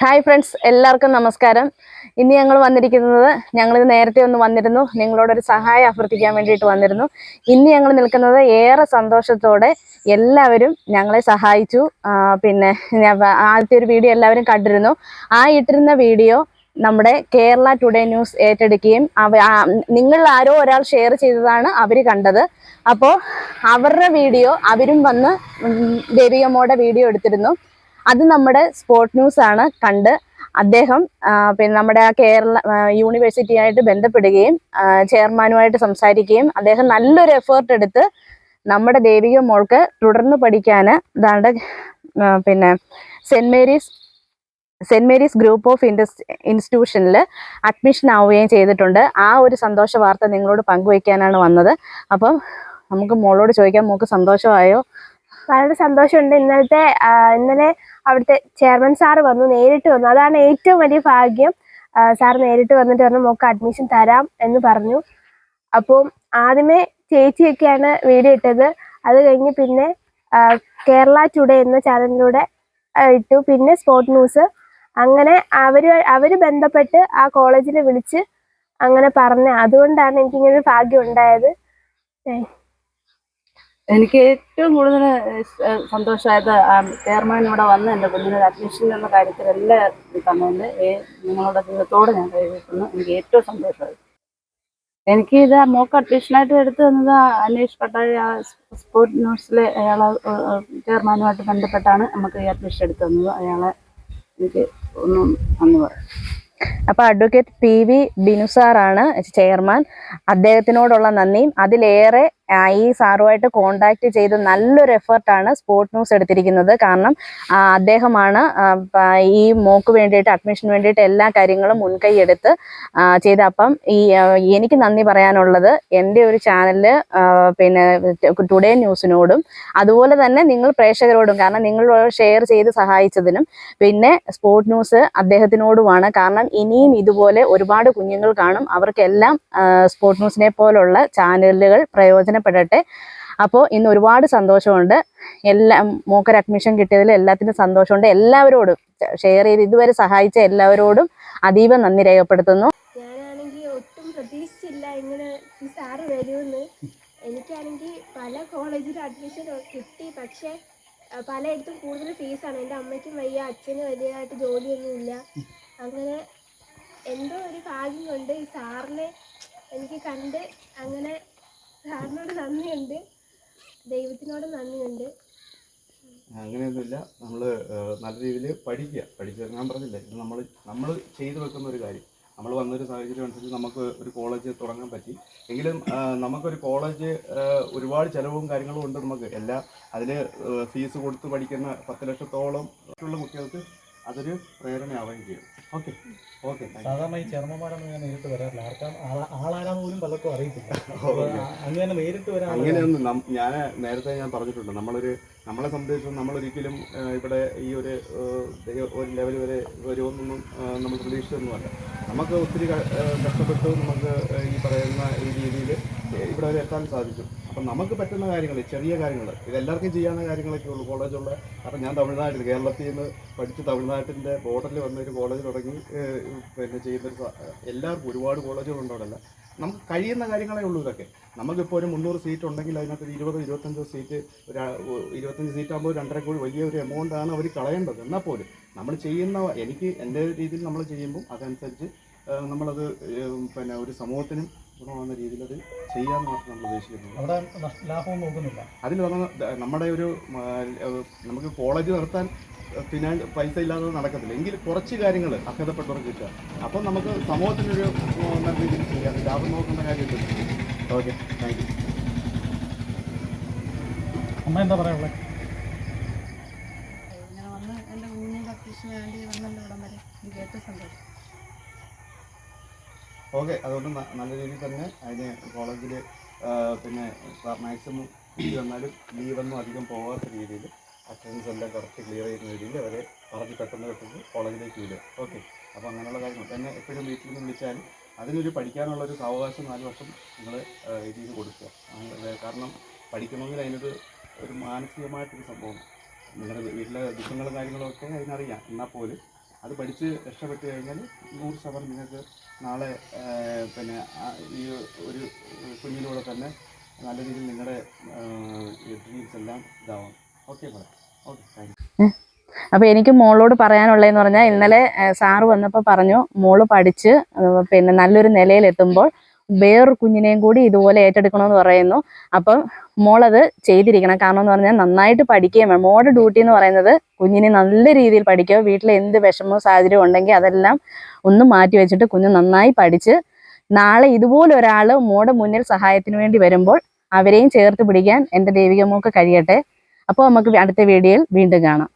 Hi friends എല്ലാവർക്കും നമസ്കാരം. ഇന്ന് ഞങ്ങൾ വന്നിരിക്കുന്നത് ഞങ്ങൾ നേരത്തെ ഒന്ന് വന്നിരുന്നു നിങ്ങളോടൊരു സഹായം അഭ്യർത്ഥിക്കാൻ വേണ്ടിയിട്ട് വന്നിരുന്നു. ഇന്ന് ഞങ്ങൾ നിൽക്കുന്നത് ഏറെ സന്തോഷത്തോടെ എല്ലാവരും ഞങ്ങളെ സഹായിച്ചു. പിന്നെ ആദ്യത്തെ ഒരു വീഡിയോ എല്ലാവരും കണ്ടിരുന്നു. ആ ഇട്ടിരുന്ന വീഡിയോ നമ്മുടെ കേരള ടുഡേ ന്യൂസ് ഏറ്റെടുക്കുകയും നിങ്ങൾ ആരോ ഒരാൾ ഷെയർ ചെയ്തതാണ് അവർ കണ്ടത്. അപ്പോൾ അവരുടെ വീഡിയോ അവരും വന്ന് ദേവികമ്മയുടെ വീഡിയോ എടുത്തിരുന്നു. അത് നമ്മുടെ സ്പോർട് ന്യൂസ് ആണ് കണ്ട് അദ്ദേഹം പിന്നെ നമ്മുടെ കേരള യൂണിവേഴ്സിറ്റിയായിട്ട് ബന്ധപ്പെടുകയും ചെയർമാനുമായിട്ട് സംസാരിക്കുകയും അദ്ദേഹം നല്ലൊരു എഫേർട്ട് എടുത്ത് നമ്മുടെ ദേവിക മോൾക്ക് തുടർന്ന് പഠിക്കാൻ ഇതാണ്ട് പിന്നെ saint Mary's saint Mary's group of Indus ഇൻസ്റ്റിറ്റ്യൂഷനിൽ admission ആവുകയും ചെയ്തിട്ടുണ്ട്. ആ ഒരു സന്തോഷ വാർത്ത നിങ്ങളോട് പങ്കുവയ്ക്കാനാണ് വന്നത്. അപ്പം നമുക്ക് മോളോട് ചോദിക്കാം മോൾക്ക് സന്തോഷമായോ? വളരെ സന്തോഷമുണ്ട്. ഇന്നലത്തെ ഇന്നലെ അവിടുത്തെ ചെയർമാൻ സാറ് വന്നു നേരിട്ട് വന്നു. അതാണ് ഏറ്റവും വലിയ ഭാഗ്യം. സാർ നേരിട്ട് വന്നിട്ട് പറഞ്ഞു മോക്ക് അഡ്മിഷൻ തരാം എന്ന് പറഞ്ഞു. അപ്പോൾ ആദ്യമേ ചേച്ചിയൊക്കെയാണ് വീഡിയോ ഇട്ടത്. അത് കഴിഞ്ഞ് പിന്നെ കേരള ടുഡേ എന്ന ചാനലിലൂടെ ഇട്ടു. പിന്നെ സ്പോർട് ന്യൂസ്. അങ്ങനെ അവർ അവർ ബന്ധപ്പെട്ട് ആ കോളേജിൽ വിളിച്ച് അങ്ങനെ പറഞ്ഞ. അതുകൊണ്ടാണ് എനിക്കിങ്ങനെ ഭാഗ്യം ഉണ്ടായത്. എനിക്ക് ഏറ്റവും കൂടുതൽ സന്തോഷമായത് ചെയർമാൻ ഇവിടെ വന്ന് എന്റെ കുഞ്ഞിന് അഡ്മിഷൻ എന്ന കാര്യത്തിൽ എല്ലാം തന്നുകൊണ്ട് നിങ്ങളുടെ ജീവിതത്തോട് ഞാൻ കഴിഞ്ഞിരിക്കുന്നു എനിക്ക് ഏറ്റവും സന്തോഷമായി. എനിക്ക് ഇത് മോക്ക് അഡ്മിഷനായിട്ട് എടുത്തു തന്നത് അനീഷ് പട്ടാഴി ആ സ്പോർട് ന്യൂസിലെ അയാളെ ചെയർമാനുമായിട്ട് ബന്ധപ്പെട്ടാണ് നമുക്ക് ഈ അഡ്മിഷൻ എടുത്തു തന്നത്. അയാളെ എനിക്ക് ഒന്നും നന്ദി പറയാം. അപ്പൊ അഡ്വക്കേറ്റ് പി വി ബിനുസാറാണ് ചെയർമാൻ. അദ്ദേഹത്തിനോടുള്ള നന്ദിയും. അതിലേറെ ഈ സാറുമായിട്ട് കോണ്ടാക്ട് ചെയ്ത് നല്ലൊരു എഫേർട്ടാണ് സ്പോർട് ന്യൂസ് എടുത്തിരിക്കുന്നത്. കാരണം അദ്ദേഹമാണ് ഈ മോക്ക് വേണ്ടിയിട്ട് അഡ്മിഷന് വേണ്ടിയിട്ട് എല്ലാ കാര്യങ്ങളും മുൻകൈ എടുത്ത് ചെയ്ത അപ്പം ഈ എനിക്ക് നന്ദി പറയാനുള്ളത് എന്റെ ഒരു ചാനലിൽ പിന്നെ ടുഡേ ന്യൂസിനോടും അതുപോലെ തന്നെ നിങ്ങൾ പ്രേക്ഷകരോടും കാരണം നിങ്ങൾ ഷെയർ ചെയ്ത് സഹായിച്ചതിനും പിന്നെ സ്പോർട് ന്യൂസ് അദ്ദേഹത്തിനോടുമാണ്. കാരണം ഇനിയും ഇതുപോലെ ഒരുപാട് കുഞ്ഞുങ്ങൾ കാണും. അവർക്കെല്ലാം സ്പോർട് ന്യൂസിനെ പോലുള്ള ചാനലുകൾ പ്രയോജനപ്പെടട്ടെ. അപ്പോൾ ഇന്ന് ഒരുപാട് സന്തോഷമുണ്ട്. എല്ലാം മോക്കൊരു അഡ്മിഷൻ കിട്ടിയതിൽ എല്ലാത്തിനും സന്തോഷമുണ്ട്. എല്ലാവരോടും ഷെയർ ചെയ്ത് ഇതുവരെ സഹായിച്ച എല്ലാവരോടും അതീവ നന്ദി രേഖപ്പെടുത്തുന്നു. ഒട്ടും എനിക്കാണെങ്കിൽ പല കോളേജിലും അഡ്മിഷൻ കിട്ടി. പക്ഷേ പലയിടത്തും കൂടുതൽ ഫീസാണ് എന്റെ അമ്മയ്ക്കും വയ്യ അച്ഛനും വലിയതായിട്ട് ജോലിയൊന്നുമില്ല അങ്ങനെ എന്തോ ഒരു ഭാഗ്യം കൊണ്ട് ഈ സാറിനെ എനിക്ക് കണ്ട് അങ്ങനെ നന്ദിയുണ്ട്. ദൈവത്തിനോട് നന്ദിയുണ്ട്. അങ്ങനെയൊന്നുമില്ല. നമ്മൾ നല്ല രീതിയിൽ പഠിക്കുക. പഠിക്കുക. ഞാൻ പറഞ്ഞില്ല ഇത് നമ്മൾ നമ്മൾ ചെയ്തു വെക്കുന്ന ഒരു കാര്യം. നമ്മൾ വന്നൊരു സാഹചര്യം അനുസരിച്ച് നമുക്ക് ഒരു കോളേജ് തുടങ്ങാൻ പറ്റി. എങ്കിലും നമുക്കൊരു കോളേജ് ഒരുപാട് ചിലവും കാര്യങ്ങളും ഉണ്ട് നമുക്ക്. എല്ലാ അതിന് ഫീസ് കൊടുത്ത് പഠിക്കുന്ന പത്ത് ലക്ഷത്തോളം ഉള്ള കുട്ടികൾക്ക് അതൊരു പ്രേരണയാവുകയും ചെയ്യും. ഓക്കെ ഓക്കെ സാധാരണ ഈ ചെറുമ്മമാരൊന്നും ഞാൻ നേരിട്ട് വരാറില്ല. ആർക്കാ ആളാ- ആളാരാന്ന് പോലും പലർക്കും അറിയത്തില്ല. അങ്ങനെ നേരിട്ട് വരാൻ അങ്ങനെയൊന്നും ഞാൻ നേരത്തെ ഞാൻ പറഞ്ഞിട്ടുണ്ട്. നമ്മളൊരു നമ്മളെ സംബന്ധിച്ച് നമ്മളൊരിക്കലും ഇവിടെ ഈ ഒരു ഒരു ലെവൽ വരെ വരുമെന്നൊന്നും നമ്മൾ പ്രതീക്ഷിച്ചൊന്നുമല്ല. നമുക്ക് ഒത്തിരി കഷ്ടപ്പെട്ടു നമുക്ക് ഈ പറയുന്ന ഈ രീതിയിൽ ഇവിടെ വരെ എത്താൻ സാധിച്ചു അപ്പം നമുക്ക് പറ്റുന്ന കാര്യങ്ങൾ ചെറിയ കാര്യങ്ങൾ ഇതെല്ലാവർക്കും ചെയ്യാവുന്ന കാര്യങ്ങളൊക്കെ ഉള്ളൂ കോളേജുള്ള. അപ്പം ഞാൻ തമിഴ്നാട്ടിൽ കേരളത്തിൽ നിന്ന് പഠിച്ച് തമിഴ്നാട്ടിന്റെ ബോർഡറിൽ വന്ന ഒരു കോളേജ് തുടങ്ങി പിന്നെ ചെയ്യുന്നൊരു എല്ലാവർക്കും ഒരുപാട് കോളേജുകളുണ്ട് നമുക്ക് കഴിയുന്ന കാര്യങ്ങളേ ഉള്ളൂ ഇതൊക്കെ. നമുക്കിപ്പോൾ ഒരു മുന്നൂറ് സീറ്റ് ഉണ്ടെങ്കിൽ അതിനകത്ത് ഒരു ഇരുപതോ ഇരുപത്തഞ്ചോ സീറ്റ് ഒരു ഇരുപത്തഞ്ച് സീറ്റ് ആകുമ്പോൾ രണ്ടര കോടി വലിയ ഒരു എമൗണ്ട് ആണ് അവർ കളയേണ്ടത്. എന്നാൽ പോലും നമ്മൾ ചെയ്യുന്ന എനിക്ക് എന്റെ രീതിയിൽ നമ്മൾ ചെയ്യുമ്പോൾ അതനുസരിച്ച് നമ്മളത് പിന്നെ ഒരു സമൂഹത്തിനും ഗുണമാകുന്ന രീതിയിൽ അത് ചെയ്യാമെന്ന് മാത്രം നമ്മൾ ഉദ്ദേശിക്കുന്നത്. അവിടെ ലാഭം നോക്കുന്നില്ല. അതിൽ വന്ന നമ്മുടെ ഒരു നമുക്ക് കോളേജ് നടത്താൻ പിന്നെ പൈസ ഇല്ലാതെ നടക്കത്തില്ല. എങ്കിൽ കുറച്ച് കാര്യങ്ങൾ അർഹതപ്പെട്ടവർക്ക് കിട്ടുക. അപ്പം നമുക്ക് സമൂഹത്തിനൊരു നല്ല രീതിയിൽ ചെയ്യാം. ലാഭം നോക്കുന്ന കാര്യമില്ല. ഓക്കെ. Thank you. അമ്മ എന്താ പറയാനുള്ളത് ഇങ്ങനെ വന്ന് എന്റെ കുഞ്ഞിന്റെ അഡ്മിഷന് വേണ്ടി വന്നല്ലോ ഇവിടം വരെ. എനിക്ക് ഏറ്റവും സന്തോഷം. ഓക്കെ അതുകൊണ്ട് നല്ല രീതിയിൽ തന്നെ അതിന് കോളേജിൽ പിന്നെ മാക്സിമം വന്നാലും ലീവൊന്നും അധികം പോകാത്ത രീതിയിൽ അറ്റൻഡൻസ് എല്ലാം കറക്റ്റ് ക്ലിയർ ചെയ്യുന്ന രീതിയിൽ അവരെ പറഞ്ഞ് പെട്ടെന്ന് പെട്ടെന്ന് കോളേജിലേക്ക് വിടുക. ഓക്കെ അപ്പോൾ അങ്ങനെയുള്ള കാര്യങ്ങൾ. എന്നെ എപ്പോഴും വീട്ടിൽ നിന്ന് വിളിച്ചാലും അതിനൊരു പഠിക്കാനുള്ളൊരു സാവകാശം നാല് വർഷം നിങ്ങൾ രീതിയിൽ കൊടുക്കുക. കാരണം പഠിക്കണമെങ്കിൽ അതിനൊരു ഒരു മാനസികമായിട്ടൊരു സംഭവം നിങ്ങളുടെ വീട്ടിലെ ദുഃഖങ്ങളും കാര്യങ്ങളും ഒക്കെ അതിനറിയാം. എന്നാൽ പോലും അത് പഠിച്ച് രക്ഷപ്പെട്ട് കഴിഞ്ഞാൽ നൂറ് ശതമാനം നിങ്ങൾക്ക് നാളെ പിന്നെ ഈ ഒരു കുഞ്ഞിലൂടെ തന്നെ നല്ല രീതിയിൽ നിങ്ങളുടെ ഡ്രീംസ് എല്ലാം ഇതാവും. Okay madam okay thank you അപ്പൊ എനിക്ക് മോളോട് പറയാനുള്ളതെന്ന് പറഞ്ഞാൽ ഇന്നലെ സാറ് വന്നപ്പോൾ പറഞ്ഞു മോൾ പഠിച്ച് പിന്നെ നല്ലൊരു നിലയിൽ എത്തുമ്പോൾ വേറൊരു കുഞ്ഞിനെയും കൂടി ഇതുപോലെ ഏറ്റെടുക്കണമെന്ന് പറയുന്നു. അപ്പം മോളത് ചെയ്തിരിക്കണം. കാരണം എന്ന് പറഞ്ഞാൽ നന്നായിട്ട് പഠിക്കുകയും വേണം. മോളുടെ ഡ്യൂട്ടി എന്ന് പറയുന്നത് കുഞ്ഞിനെ നല്ല രീതിയിൽ പഠിക്കുക. വീട്ടിൽ എന്ത് വിഷമവും സാഹചര്യം ഉണ്ടെങ്കിൽ അതെല്ലാം ഒന്ന് മാറ്റി വെച്ചിട്ട് കുഞ്ഞ് നന്നായി പഠിച്ച് നാളെ ഇതുപോലെ ഒരാൾ മോടെ മുന്നിൽ സഹായത്തിന് വേണ്ടി വരുമ്പോൾ അവരെയും ചേർത്ത് പിടിക്കാൻ എന്റെ ദേവികമ്മക്ക് കഴിയട്ടെ. അപ്പോൾ നമുക്ക് അടുത്ത വീഡിയോയിൽ വീണ്ടും കാണാം.